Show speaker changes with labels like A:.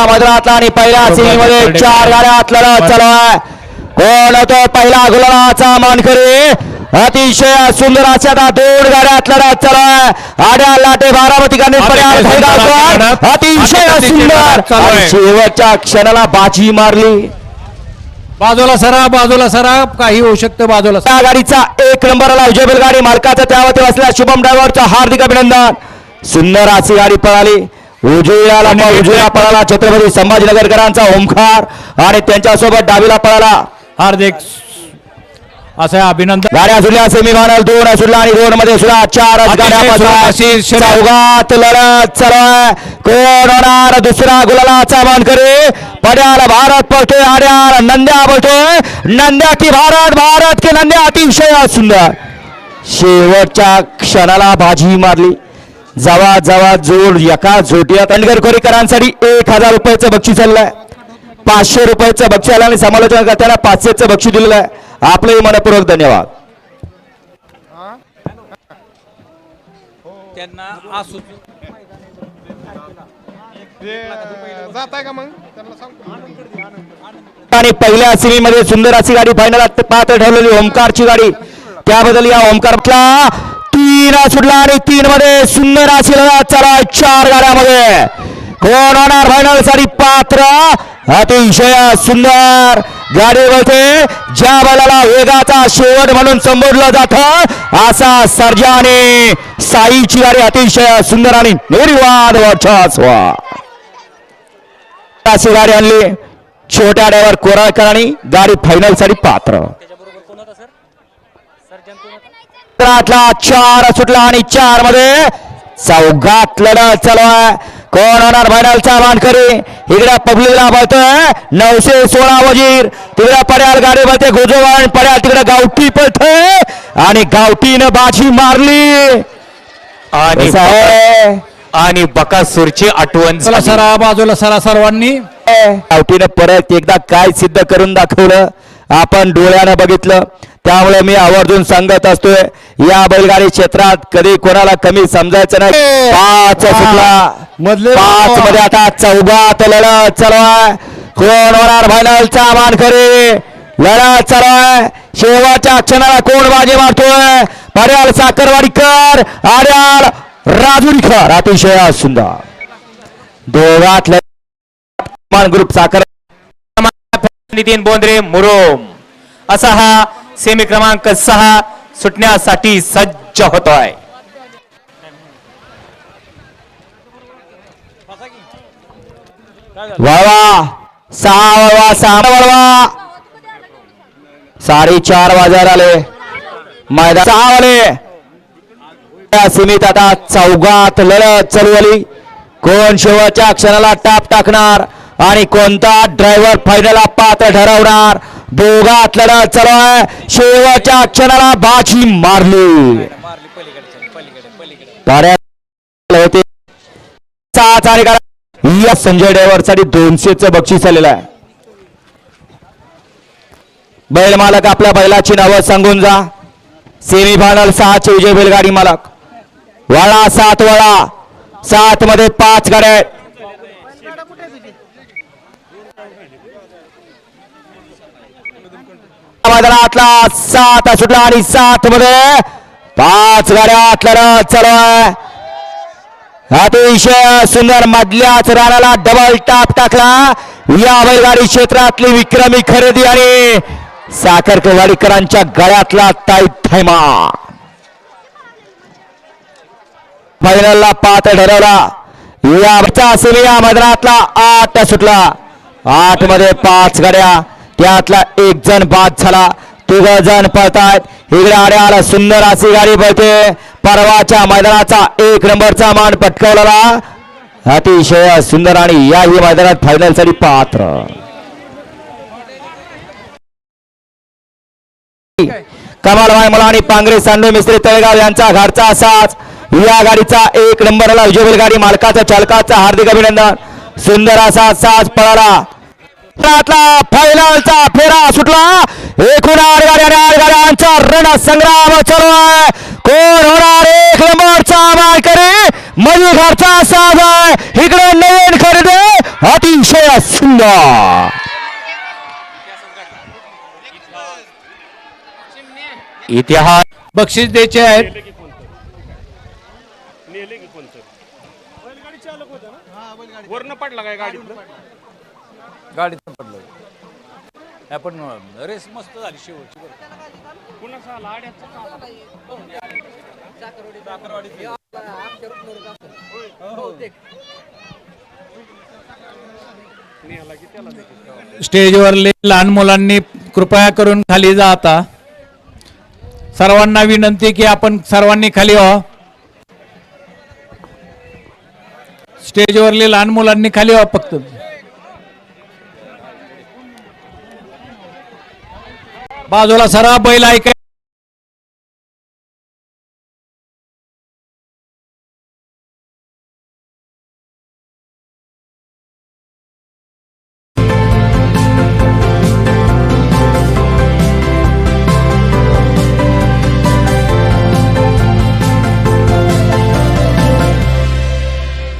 A: मैदानातला आणि पहिल्या सीमेमध्ये चार गाड्या लढत चालू कोण होतो पहिला गुलाबाचा मानकरी? अतिशय सुंदर अशा दोन गाड्यात लढत चालू आड्या लाटे पर्याय भैरवकर. अतिशय सुंदर. शेवटच्या क्षणाला बाजी मारली.
B: बाजूला सरा बाजूला सरा. काही होऊ शकतं बाजूला.
A: त्या गाडीचा एक नंबरला विजय बैलगाडी मालकाचा त्यावरती असलेल्या शुभम ड्रायव्हरचं हार्दिक अभिनंदन. सुंदर अशी गाडी पळाली. उजवीला उजवीला पळाला छत्रपती संभाजीनगरकरांचा ओमकार आणि त्यांच्यासोबत डावीला पळाला.
B: हार्दिक असं अभिनंदन.
A: गाड्या सुटल्या सेमी फायनल दोन सुटला आणि दोन मध्ये सुद्धा चार. चौघात लढत चालू कोण होणार? दुसरा गुलालाचा मानकरी. पड्याला भारत पळतोय आड्याला नंद्या पळतोय. नंद्या की भारत भारत की नंद्या. अतिशय सुंदर. शेवटच्या क्षणाला बाजी मारली. जवा जवा जोड एका जोटिया तंडगर कोरेकरांसाठी एक हजार रुपयाचं बक्षीस चाललंय. पाचशे रुपयाचं बक्षीस आलं आणि समालोचन करताना पाचशेचं बक्षीस दिलेलं आहे. आपलंही मनपूर्वक धन्यवाद.
C: जात आहे का मग? त्यांना सांगतो
A: आणि पहिल्या सिरीमध्ये सुंदर अशी गाडी फायनल पात्र ठरलेली ओमकारची गाडी. त्याबद्दल या ओमकारला तीन सुटला आणि तीन मध्ये सुंदर अशी लढत चला चार गाड्यामध्ये. कोण होणार फायनलसाठी पात्र? अतिशय सुंदर. गाडी बोलते ज्या बैलाला वेगाचा शेवट म्हणून संबोधलं जात असा सर्जा आणि साईची गाडी अतिशय सुंदर आणि निर्वाद वर्चस्व. अशी गाडी आणली. छोट्या ड्रायव्हर कोराळकरांनी गाडी फायनलसाठी पात्र. रातला चार सुटला आणि चारमध्ये चौघात लढत चालू आहे. कोण होणार फायनलचा मानकरी? इकडे पब्लिकला पळतोय. नऊशे सोळा वजीर. तिकडे पड्याल गाडी पळते गोजोवान पड्याल तिकडे गावठी पळतोय. आणि गावठीनं बाजी मारली.
D: आणि? आणि बकासूरची आठवण
B: चला. सरा बाजूला सरा सर्वांनी.
A: गावठीनं परत एकदा काय सिद्ध करून दाखवलं? आपण डोळ्यानं बघितलं. त्यामुळे मी आवर्जून सांगत असतोय या बैलगाडी क्षेत्रात कधी कोणाला कमी समजायचं नाही. पाच सुटला.
B: मधले
A: पाच मध्ये आता चौघात लढत चालू आहे कोण होणार फायनलचा मानकरी? लढत चालू आहे शेवटच्या क्षणाला कोण बाजी मारतोय? पर्याल साखरवाडीकर आर्याल राजुरीकर. अतिशय सुंदर. दोघात लढत ग्रुप साखर
D: नितीन बोंद्रे मुरोम. असा हा सेमी क्रमांक सहा सुटण्यासाठी सज्ज होतोय.
A: वळवा सहा वळवा सहा. वळवा साडेचार वाजायला आले. मैदान सहा आले. सीमित आता चौघात लढत चालू आली कोण शेवटच्या क्षणाला टाप टाकणार? आणि कोणता ड्रायव्हर फायनलला पात्र ठरवणार? दोघात लढत चालू आहे. शेवटच्या क्षणाला बाजी मारली. होते. या संजय ड्रायव्हरसाठी दोनशेच बक्षीस आलेलं आहे. बैल मालक आपल्या बैलाची नावं सांगून जा. सेमी फायनल सहाचे विजय बैलगाडी मालक. वळा सात वळा. सात मध्ये पाच गाड्या मैदानातला सात सुटला आणि सात मध्ये पाच गाड्या आतल्या चालू आहे. अतिशय सुंदर मधल्याच राणाला डबल टाप टाकला. या बैलगाडी क्षेत्रातली विक्रमी खरेदी आणि साखर कवाडीकरांच्या गळ्यातला ताई थैमा फायनलला पात ठरवला. या सेमी या मैदानातला आठ सुटला. आठमध्ये पाच गाड्या. यातला एक जण बाद झाला. तिघ जण पळतायत. इकडे आड्याला सुंदर अशी गाडी पळते. परवाच्या मैदानाचा एक नंबरचा मान पटकावलेला अतिशय सुंदर आणि याही मैदानात फायनलसाठी पात्र. कमाल मला आणि पांगरे सांडू मिस्त्री तळेगाव यांचा घरचा असाच या गाडीचा एक नंबरला विजय गाडी मालकाचा चालकाचा हार्दिक अभिनंदन. सुंदर असा साज पळाला. फायनलचा फेरा सुटला. एकूण आठ गाड्या आठ गाड्यांचा रण संग्राम चालू आहे. कोण होणार? एक नंबरचा मालकरी मधु घरचा साज आहे. इकडे नवीन खरेदी अतिशय सुंदर.
D: इतिहास
B: बक्षीस द्यायचे आहेत.
C: वरनं पडला काय गाडी
B: गाडीत पडलं आपण रेस मस्त झाली शेवटची. स्टेजवरले लहान मुलांनी कृपया करून खाली जा आता. सर्वांना विनंती की आपण सर्वांनी खाली व्हा. स्टेजवरले लहान मुलांनी खाली व्हा फक्त. बाजूला सरा बैल ऐका